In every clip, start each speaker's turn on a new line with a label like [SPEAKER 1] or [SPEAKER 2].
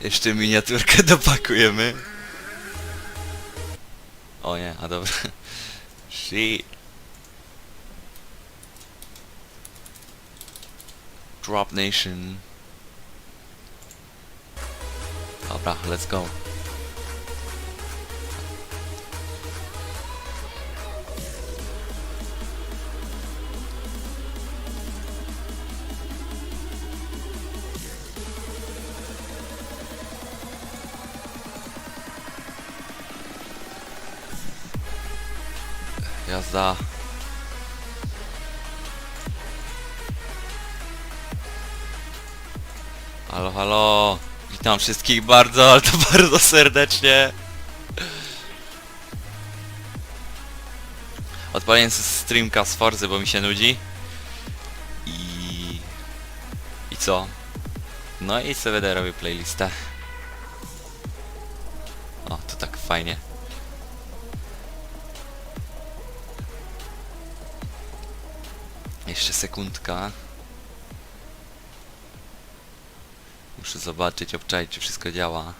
[SPEAKER 1] Jeszcze miniaturkę dopakujemy. O nie, a dobra. Shit. Drop Nation. Dobra, let's go. Jazda. Halo, halo. Witam wszystkich bardzo, ale to bardzo serdecznie. Sobie streamka z Forzy, bo mi się nudzi. I... I co? No i sobie będę robił playlistę. O, to tak fajnie. Jeszcze sekundka. Muszę zobaczyć, obczaić, czy wszystko działa.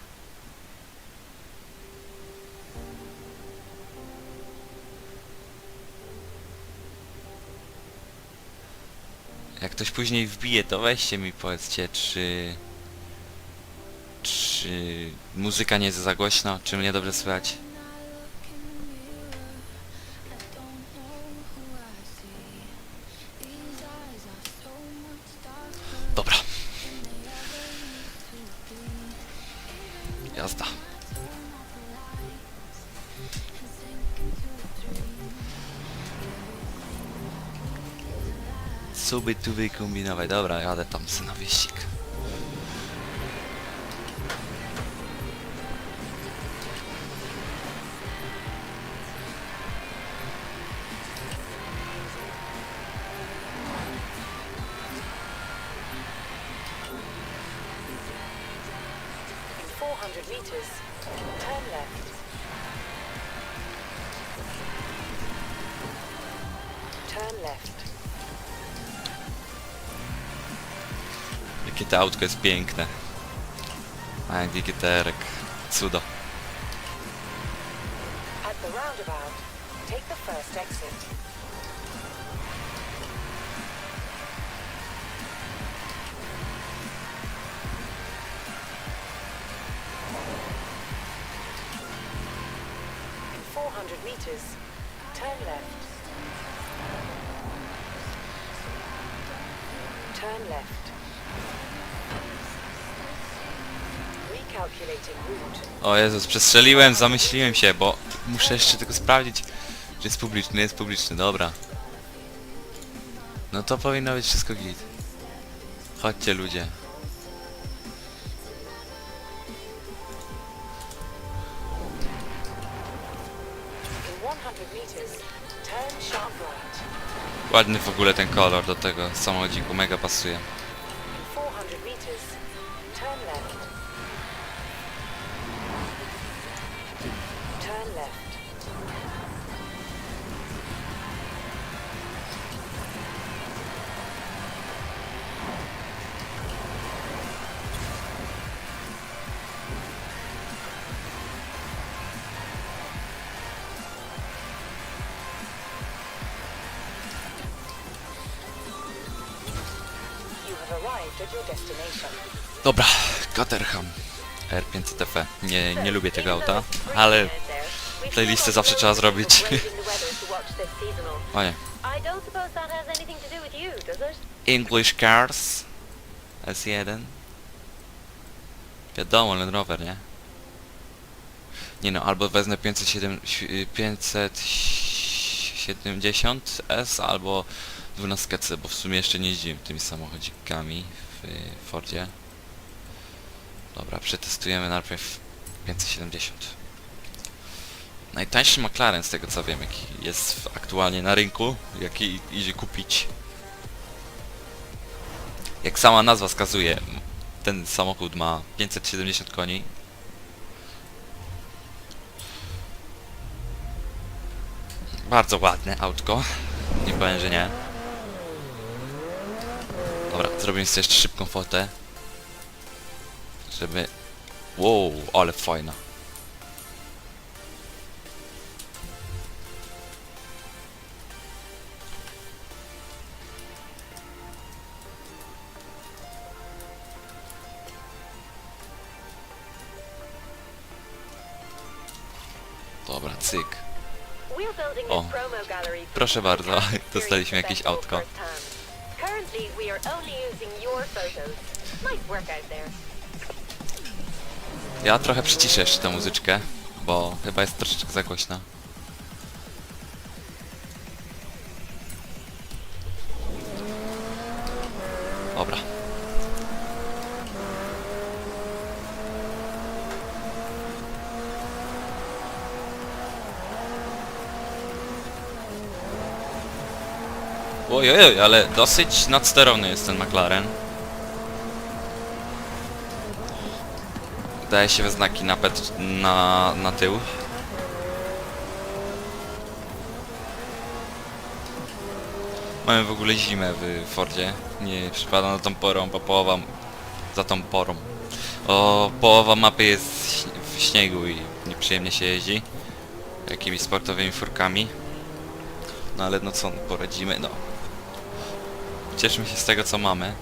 [SPEAKER 1] Jak ktoś później wbije, to weźcie mi powiedzcie, czy... Czy muzyka nie jest za głośno, czy mnie dobrze słychać? Co by tu wykombinować? Dobra, jadę tam na wyścig. To autko jest piękne. A GTR, cudo.
[SPEAKER 2] At the roundabout, take the first exit. In 400 meters, turn left. Turn left.
[SPEAKER 1] O Jezus, przestrzeliłem, zamyśliłem się, bo muszę jeszcze tylko sprawdzić, czy jest publiczny, jest publiczny, dobra. No to powinno być wszystko git. Chodźcie ludzie.
[SPEAKER 2] In 100 meters, turn sharp right.
[SPEAKER 1] Ładny w ogóle ten kolor do tego samochodziku, mega pasuje. Dobra, Caterham R500F. Nie, nie lubię tego auta, ale playlistę zawsze trzeba zrobić. O nie.
[SPEAKER 3] I don't suppose that has anything to do with you, does it?
[SPEAKER 1] English Cars S1 Wiadomo, Land Rover, nie? Nie no, albo wezmę 507, 570S albo 12 C, bo w sumie jeszcze nie jeździłem tymi samochodzikami w Fordzie. Dobra, przetestujemy najpierw 570. Najtańszy McLaren z tego co wiem, jaki jest aktualnie na rynku, jaki idzie kupić. Jak sama nazwa wskazuje, ten samochód ma 570 koni. Bardzo ładne autko. Nie powiem, że nie. Dobra, zrobimy sobie jeszcze szybką fotę. Żeby Wow, ale fajna. Dobra, cyk. O, proszę bardzo, dostaliśmy jakieś autko. Ja trochę przyciszę jeszcze tę muzyczkę, bo chyba jest troszeczkę za głośna. Ojej, ale dosyć nadsterowny jest ten McLaren. Daje się we znaki na, pet, na, na tył. Mamy w ogóle zimę w Fordzie. Nie przypada na tą porą, bo połowa... Za tą porą. O, połowa mapy jest w śniegu i nieprzyjemnie się jeździ. Jakimiś sportowymi furkami. No ale no co, poradzimy, no. Cieszmy się z tego co mamy.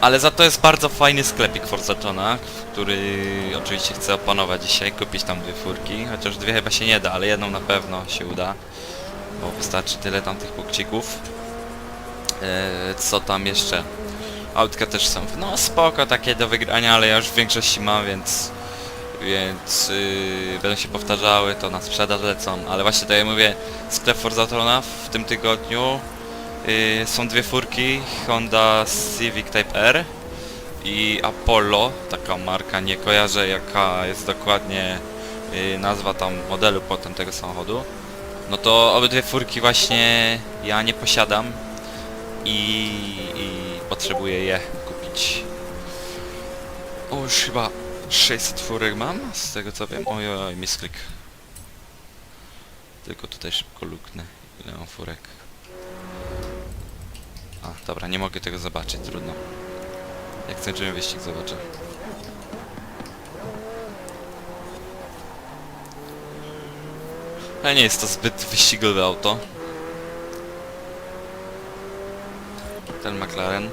[SPEAKER 1] Ale za to jest bardzo fajny sklepik Forzaczona, który oczywiście chcę opanować dzisiaj, kupić tam dwie furki, chociaż dwie chyba się nie da, ale jedną na pewno się uda, bo wystarczy tyle tam tych punkcików. Eee, co tam jeszcze? Autka też są, no spoko, takie do wygrania, ale ja już w większości mam, więc więc yy, będą się powtarzały, to na sprzedaż lecą, ale właśnie tak jak mówię, sklep Forzatrona w tym tygodniu yy, są dwie furki, Honda Civic Type R i Apollo, taka marka, nie kojarzę jaka jest dokładnie yy, nazwa tam modelu potem tego samochodu. No to obydwie furki właśnie ja nie posiadam i, i potrzebuję je kupić. O, już chyba 600 furek mam, z tego co wiem. Oj, oj, misklik. Tylko tutaj szybko luknę. Ile mam furek? A, dobra, nie mogę tego zobaczyć, trudno. Jak skończymy wyścig, zobaczę. Ale nie jest to zbyt wyścigowe auto. Ten McLaren.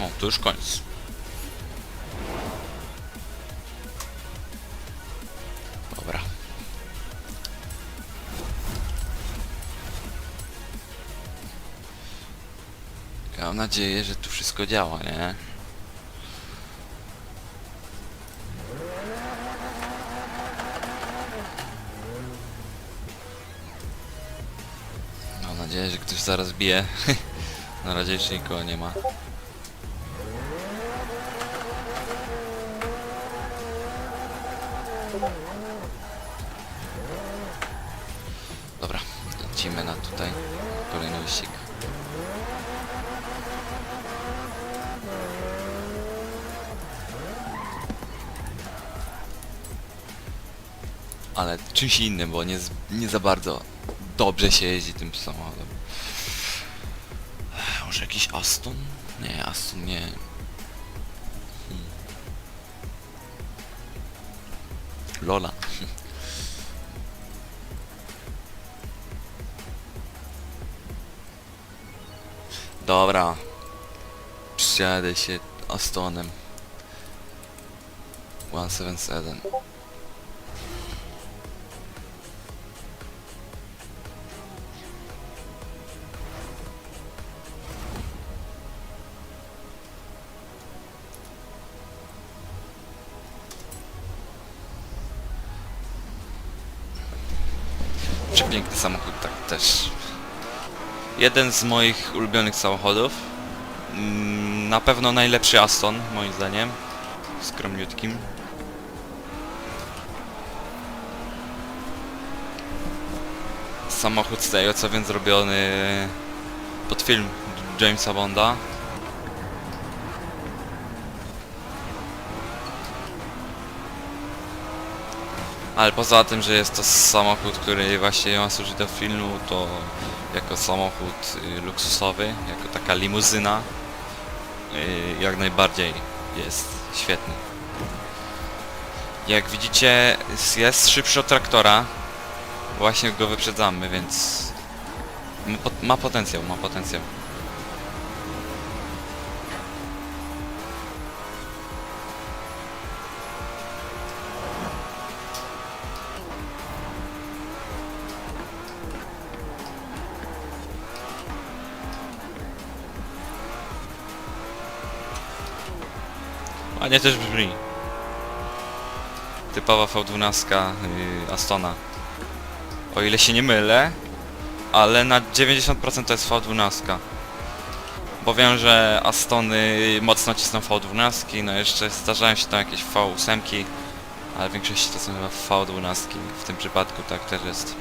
[SPEAKER 1] O, to już koniec. Dobra. Ja mam nadzieję, że tu wszystko działa, nie? Mam nadzieję, że ktoś zaraz bije. Na razie jeszcze nikogo nie ma. Tutaj. Kolejny wyścig. Ale czymś innym, bo nie, nie za bardzo dobrze się jeździ tym samochodem. Może jakiś Aston? Nie, Aston nie. Hmm. Lola. Dobra. Przyjadę się Astonem. 177. Jeden z moich ulubionych samochodów. Mm, Na pewno najlepszy Aston, moim zdaniem. Skromniutkim. samochód z tego co wiem zrobiony pod film Jamesa Bonda. Ale poza tym, że jest to samochód, który właśnie ma służyć do filmu, to jako samochód y, luksusowy, jako taka limuzyna, y, jak najbardziej jest świetny. Jak widzicie, jest- szybszy od traktora. Właśnie go wyprzedzamy, więc ma potencjał, ma potencjał. Ładnie też brzmi. Typowa V12 yy, Astona. O ile się nie mylę, ale na 90% to jest V12. Bo wiem, że Astony mocno cisną V12, no jeszcze zdarzają się tam jakieś V8, ale w większości to są chyba V12. W tym przypadku tak też jest.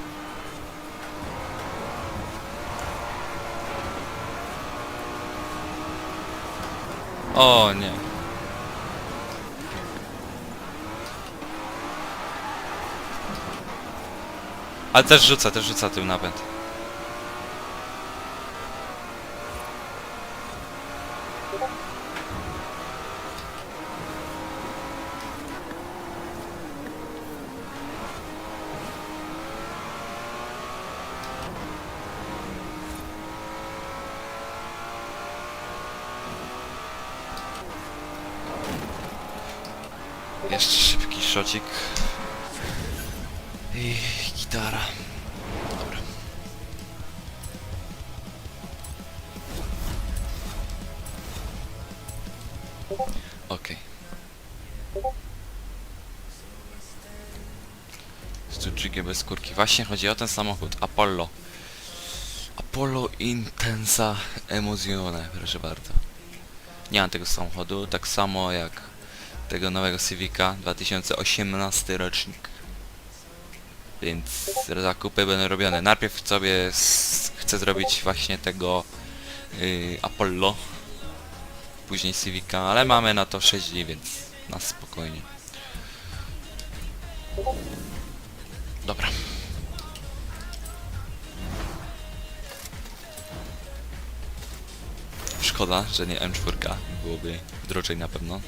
[SPEAKER 1] O nie. Ale też rzuca, też rzuca tył napęd. Okej. Stuczyki bez skórki. Właśnie chodzi o ten samochód. Apollo. Apollo Intensa Emozjone, proszę bardzo. Nie mam tego samochodu, tak samo jak tego nowego Civica 2018 rocznik. Więc zakupy będą robione. Najpierw sobie chcę zrobić właśnie tego y, Apollo. Później Civica, ale mamy na to 6 dni, więc na spokojnie. Dobra. Szkoda, że nie M4, byłoby drożej na pewno.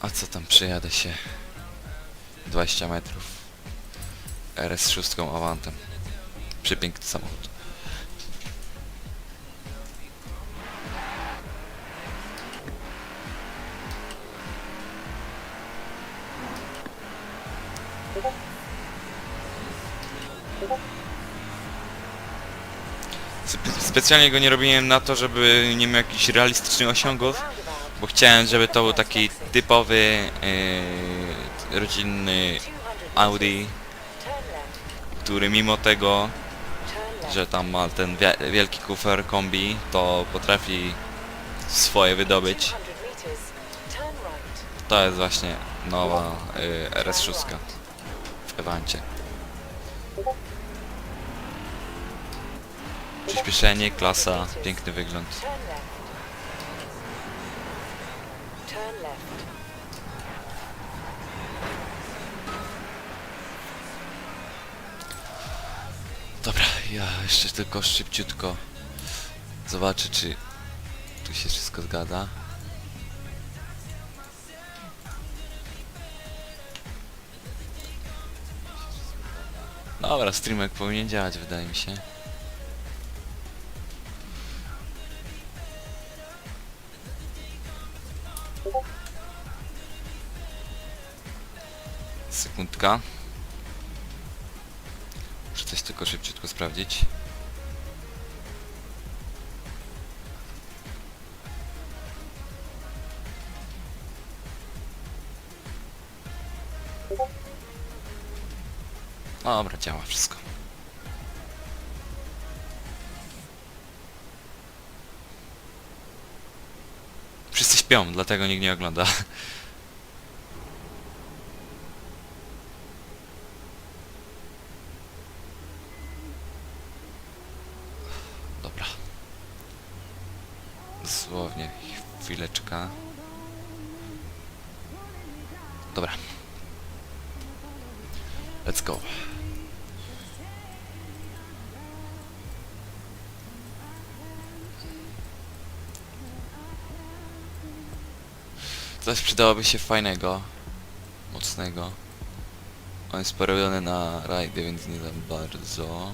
[SPEAKER 1] A co tam, przejadę się 20 metrów RS6 Avantem. Przepiękny samochód. Spe- Specjalnie go nie robiłem na to, żeby nie miał jakichś realistycznych osiągów, bo chciałem, żeby to był taki typowy yy, rodzinny
[SPEAKER 2] 200
[SPEAKER 1] Audi. Który mimo tego, że tam ma ten wi- wielki kufer kombi, to potrafi swoje wydobyć.
[SPEAKER 2] 200 meters. Turn right.
[SPEAKER 1] To jest właśnie nowa y, RS6 w Evancie. Przyspieszenie, klasa, piękny wygląd.
[SPEAKER 2] Turn left.
[SPEAKER 1] Ja jeszcze tylko szybciutko zobaczę, czy tu się wszystko zgadza. Dobra, streamek powinien działać, wydaje mi się. Sekundka. Muszę coś tylko szybciutko sprawdzić. Dobra, działa wszystko. Wszyscy śpią, dlatego nikt nie ogląda. Przydałoby się fajnego, mocnego. On jest porobiony na rajdy, więc nie za bardzo.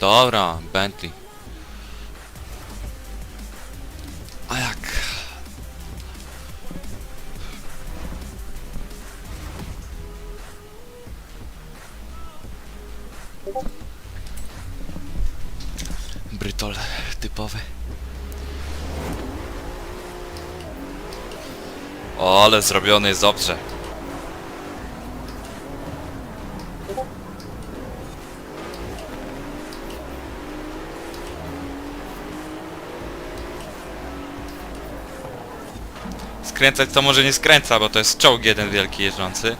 [SPEAKER 1] Dobra, Bentley. Brytol typowy. O, ale zrobiony jest dobrze. Skręcać to może nie skręca, bo to jest czołg jeden wielki jeżdżący.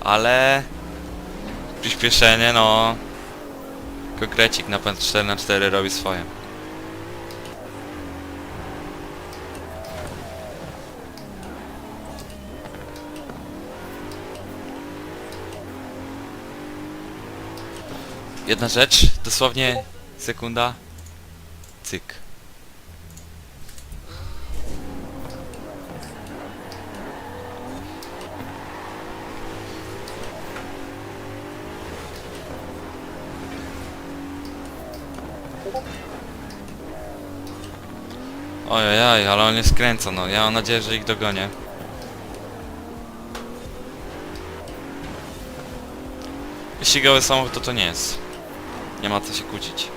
[SPEAKER 1] Ale... Przyspieszenie, no... Konkrecik napęd 4 na 4 robi swoje. Jedna rzecz, dosłownie sekunda. Cyk. Ojej, ale on nie skręca, no. Ja mam nadzieję, że ich dogonię. Ścigały samochód to to nie jest. Nie ma co się kłócić.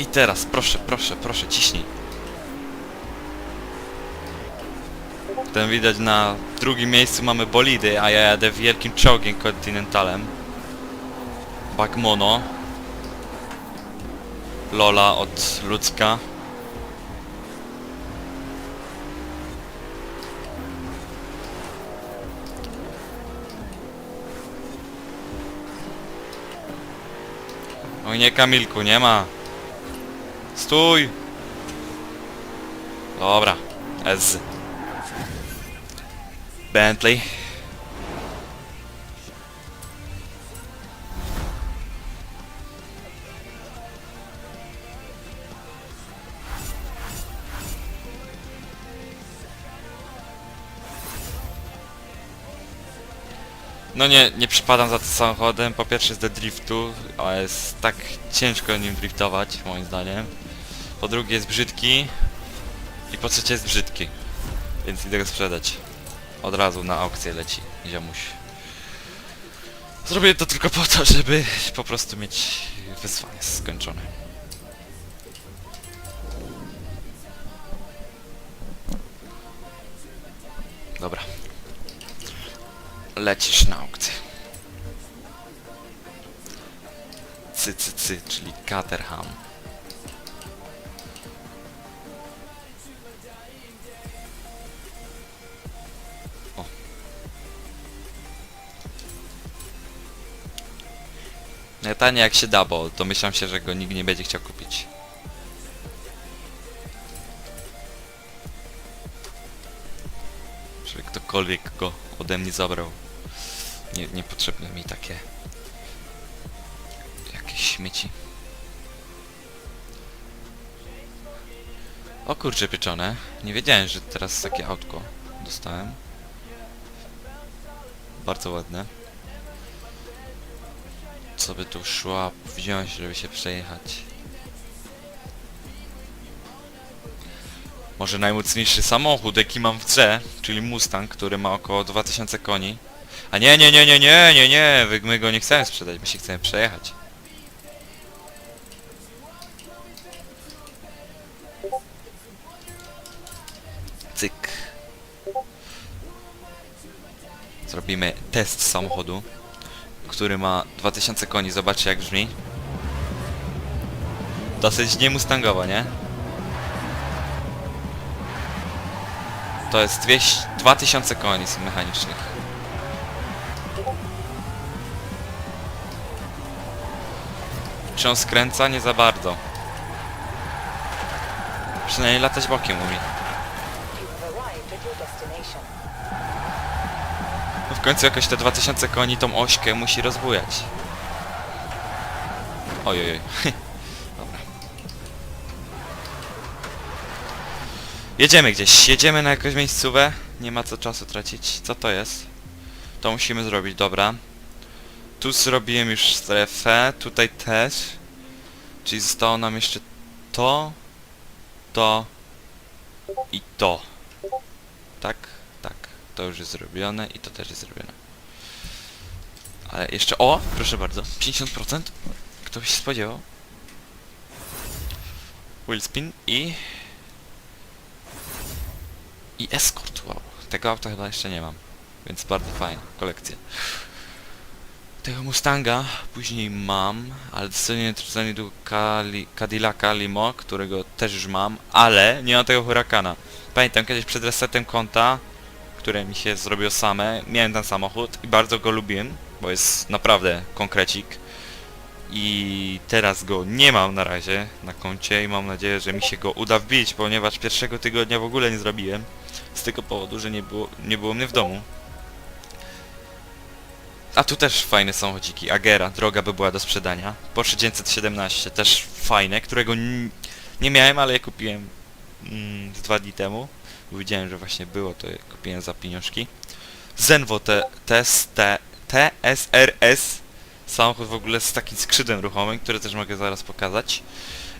[SPEAKER 1] I teraz, proszę, proszę, proszę, ciśnij. Ten widać na drugim miejscu mamy bolidy, a ja jadę wielkim czołgiem kontynentalem. Bagmono. Lola od ludzka. Oj nie Kamilku, nie ma. Stój! Dobra, Ez. Bentley. No nie, nie przypadam za tym samochodem. Po pierwsze z driftu, a jest tak ciężko nim driftować, moim zdaniem. Po drugie jest brzydki. I po trzecie jest brzydki. Więc idę go sprzedać. Od razu na aukcję leci, ziomuś. Zrobię to tylko po to, żeby po prostu mieć wyzwanie skończone. Dobra. Lecisz na aukcję. Cy, czyli Caterham. Tanie jak się da, bo domyślam się, że go nikt nie będzie chciał kupić. Żeby ktokolwiek go ode mnie zabrał. Nie, niepotrzebne mi takie jakieś śmieci. O kurcze pieczone. Nie wiedziałem, że teraz takie autko dostałem. Bardzo ładne. Co sobie tu szła wziąć, żeby się przejechać. Może najmocniejszy samochód, jaki mam w grze, czyli Mustang, który ma około 2000 koni. A nie, nie, nie, nie, nie, nie, nie, my go nie chcemy sprzedać, my się chcemy przejechać. Cyk. Zrobimy test samochodu, który ma 2000 koni. Zobaczcie jak brzmi. Dosyć nie mustangowo, nie? To jest 200, 2000 koni mechanicznych. Czy on skręca? Nie za bardzo. Przynajmniej latać bokiem umie. W końcu jakoś te 2000 koni tą ośkę musi rozbujać. Ojej. Dobra. Jedziemy gdzieś, jedziemy na jakąś miejscówę. Nie ma co czasu tracić. Co to jest? To musimy zrobić, dobra. Tu zrobiłem już strefę, tutaj też. Czyli zostało nam jeszcze to, to i to. Tak. To już jest zrobione i to też jest zrobione. Ale jeszcze... O! Proszę bardzo. 50%? Kto by się spodziewał? Wheel spin i... I escort, wow. Tego auta chyba jeszcze nie mam. Więc bardzo fajna kolekcja. Tego Mustanga później mam, ale docenię docenię tu Cali, Cadillaca Limo, którego też już mam, ale nie mam tego Huracana. Pamiętam kiedyś przed resetem konta, które mi się zrobiło same, miałem ten samochód i bardzo go lubiłem, bo jest naprawdę konkrecik. I teraz go nie mam na razie na koncie i mam nadzieję, że mi się go uda wbić, ponieważ pierwszego tygodnia w ogóle nie zrobiłem. Z tego powodu, że nie było, nie było mnie w domu. A tu też fajne samochodziki. Agera, droga by była do sprzedania. Porsche 917 też fajne, którego nie miałem, ale je kupiłem mm, dwa dni temu. Widziałem, że właśnie było, to kupiłem za pieniążki. Zenvo te, TST, TSRS. Samochód w ogóle z takim skrzydłem ruchomym, który też mogę zaraz pokazać.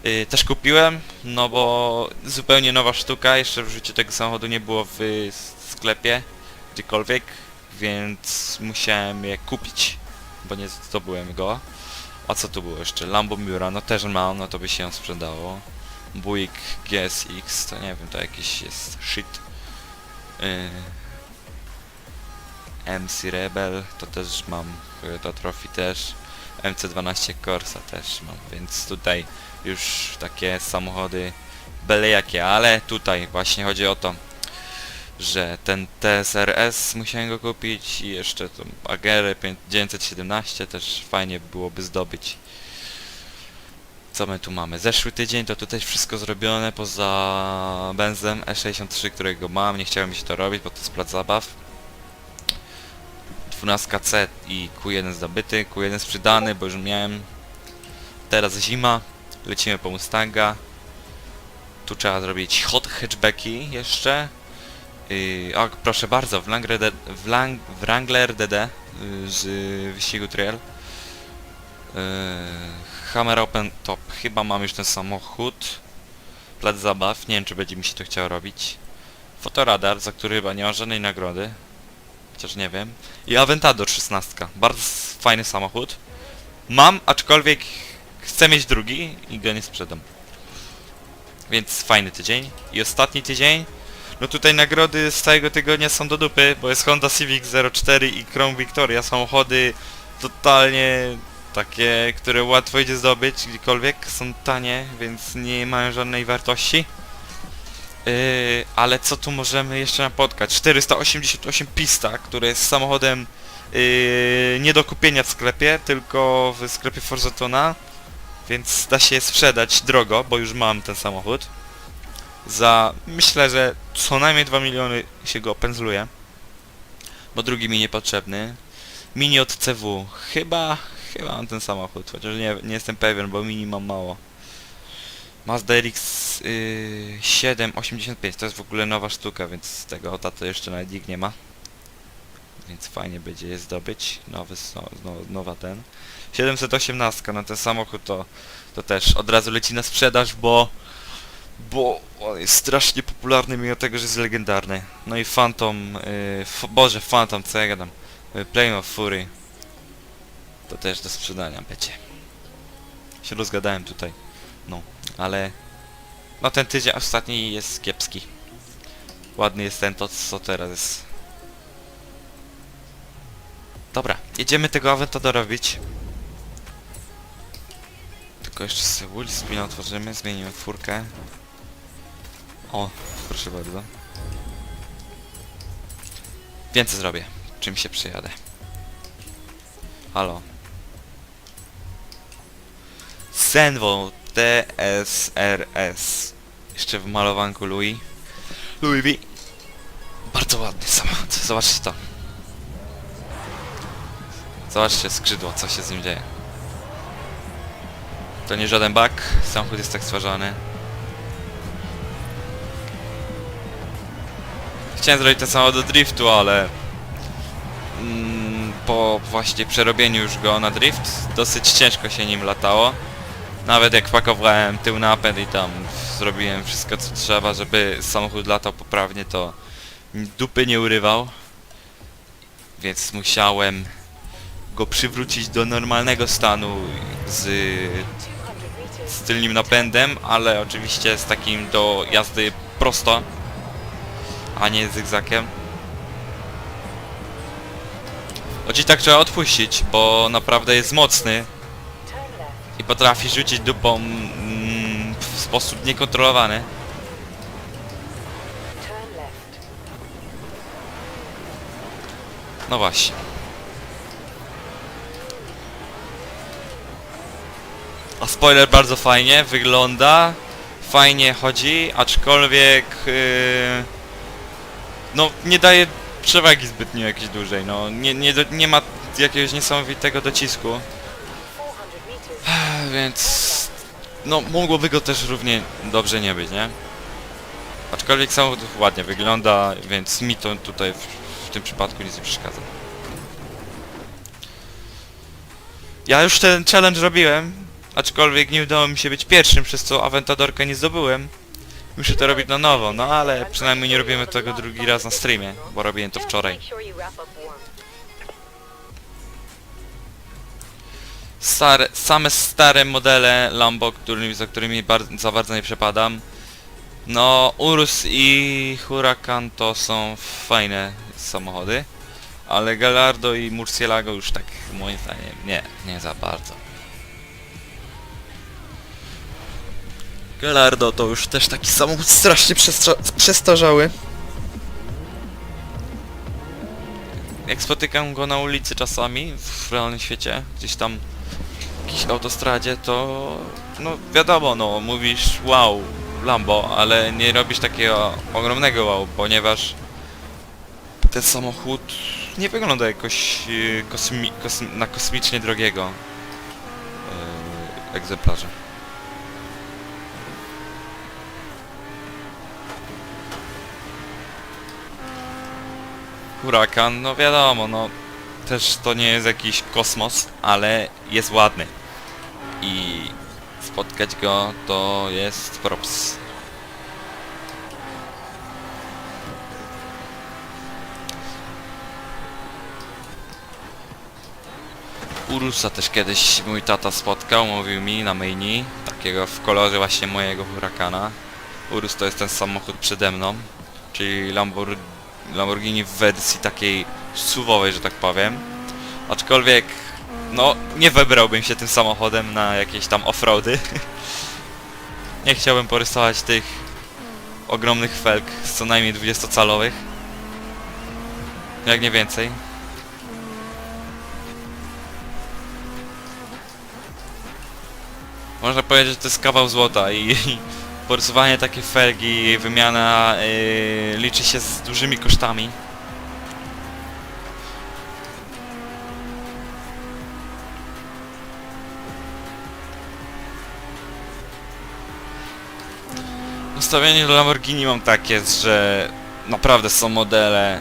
[SPEAKER 1] Yy, też kupiłem, no bo zupełnie nowa sztuka, jeszcze w życiu tego samochodu nie było w sklepie, gdziekolwiek, więc musiałem je kupić, bo nie zdobyłem go. A co tu było jeszcze? Lambo Miura, no też mam, no to by się sprzedało. Buick GSX, to nie wiem, to jakiś jest shit. Yy, MC Rebel, to też mam, to trophy też. MC12 Corsa też mam, więc tutaj już takie samochody byle jakie, ale tutaj właśnie chodzi o to, że ten TSRS musiałem go kupić i jeszcze tą Agerę 917 też fajnie byłoby zdobyć. Co my tu mamy? Zeszły tydzień to tutaj wszystko zrobione poza Benzem E63, którego mam, nie chciałem się to robić, bo to jest plac zabaw. 12C i Q1 zdobyty, Q1 sprzedany, bo już miałem. Teraz zima, lecimy po Mustanga. Tu trzeba zrobić hot hatchbacki jeszcze. Yy, o, proszę bardzo, Wrangler, D, Wlang, Wrangler DD z wyścigu trail. Yy, Hammer Open Top, chyba mam już ten samochód. Plac zabaw, nie wiem czy będzie mi się to chciało robić. Fotoradar, za który chyba nie ma żadnej nagrody. Chociaż nie wiem. I Aventador 16. Bardzo fajny samochód. Mam, aczkolwiek chcę mieć drugi i go nie sprzedam. Więc fajny tydzień. I ostatni tydzień. No tutaj nagrody z całego tygodnia są do dupy, bo jest Honda Civic 04 i Chrome Victoria. Samochody totalnie takie, które łatwo idzie zdobyć gdziekolwiek. Są tanie, więc nie mają żadnej wartości. Yy, ale co tu możemy jeszcze napotkać? 488 Pista, który jest samochodem yy, nie do kupienia w sklepie, tylko w sklepie Forzatona, więc da się je sprzedać drogo, bo już mam ten samochód. Za, myślę, że co najmniej 2 miliony się go opędzluje, bo drugi mi niepotrzebny. Mini od CW, chyba, chyba mam ten samochód, chociaż nie, nie jestem pewien, bo mini mam mało. Mazda RX yy, 785 to jest w ogóle nowa sztuka, więc tego auta to jeszcze nawet nikt nie ma. więc fajnie będzie je zdobyć. Nowy, so- no, nowa ten. 718 na ten samochód to, to też od razu leci na sprzedaż, bo bo on jest strasznie popularny mimo tego, że jest legendarny. No i Phantom, yy, Boże, Phantom, co ja gadam? Yy, Flame of Fury. To też do sprzedania będzie. Się rozgadałem tutaj. No, ale... No ten tydzień ostatni jest kiepski. Ładny jest ten, to co teraz jest. Dobra, jedziemy tego Aventadora robić. Tylko jeszcze sobie Wool Spin otworzymy, zmienimy furkę. O, proszę bardzo. Więcej zrobię, czym się przyjadę. Halo. Senwo TSRS. Jeszcze w malowanku Louis. Louis V. Bardzo ładny samochód, zobaczcie to. Zobaczcie skrzydło, co się z nim dzieje. To nie żaden bug, samochód jest tak stwarzany. Chciałem zrobić ten samochód do driftu, ale mm, po właśnie przerobieniu już go na drift dosyć ciężko się nim latało. Nawet jak pakowałem tył napęd i tam zrobiłem wszystko co trzeba, żeby samochód latał poprawnie, to dupy nie urywał. Więc musiałem go przywrócić do normalnego stanu z
[SPEAKER 2] 200 meters.
[SPEAKER 1] z tylnym napędem, ale oczywiście z takim do jazdy prosto, a nie zygzakiem. Choć i tak trzeba odpuścić, bo naprawdę jest mocny. I potrafi rzucić dupą mm, w sposób niekontrolowany. No właśnie. A spoiler bardzo fajnie wygląda, fajnie chodzi, aczkolwiek yy, no nie daje przewagi zbytnio jakiejś dużej, no nie, nie, nie ma jakiegoś niesamowitego docisku,
[SPEAKER 2] 400 meters.
[SPEAKER 1] Więc no mogłoby go też równie dobrze nie być, nie? Aczkolwiek samochód ładnie wygląda, więc mi to tutaj w, w tym przypadku nic nie przeszkadza. Ja już ten challenge robiłem, aczkolwiek nie udało mi się być pierwszym, przez co Aventadorkę nie zdobyłem. Muszę to robić na nowo, no ale przynajmniej nie robimy tego drugi raz na streamie, bo robiłem to wczoraj. Stare, same stare modele Lambo, którymi, za którymi za bardzo nie przepadam. No, Urus i Huracan to są fajne samochody, ale Gallardo i Murcielago już tak moim zdaniem nie, nie za bardzo. Gallardo to już też taki samochód strasznie przestarzały. Jak spotykam go na ulicy czasami, w realnym świecie, gdzieś tam autostradzie, to no wiadomo, no mówisz wow, Lambo, ale nie robisz takiego ogromnego wow, ponieważ ten samochód nie wygląda jakoś yy, kosmi kosm na kosmicznie drogiego yy, egzemplarza. Hurakan, no wiadomo, no też to nie jest jakiś kosmos, ale jest ładny. I spotkać go to jest props. Urusa też kiedyś mój tata spotkał, mówił mi na maini, takiego w kolorze właśnie mojego Huracana. Urus to jest ten samochód przede mną, czyli Lambor Lamborghini w wersji takiej suwowej, że tak powiem. Aczkolwiek, no, nie wybrałbym się tym samochodem na jakieś tam offroady. nie chciałbym porysować tych ogromnych felg z co najmniej 20-calowych. Jak nie więcej. Można powiedzieć, że to jest kawał złota i, i porysowanie takiej felgi, jej wymiana yy, liczy się z dużymi kosztami. Nastawienie do Lamborghini mam takie, że naprawdę są modele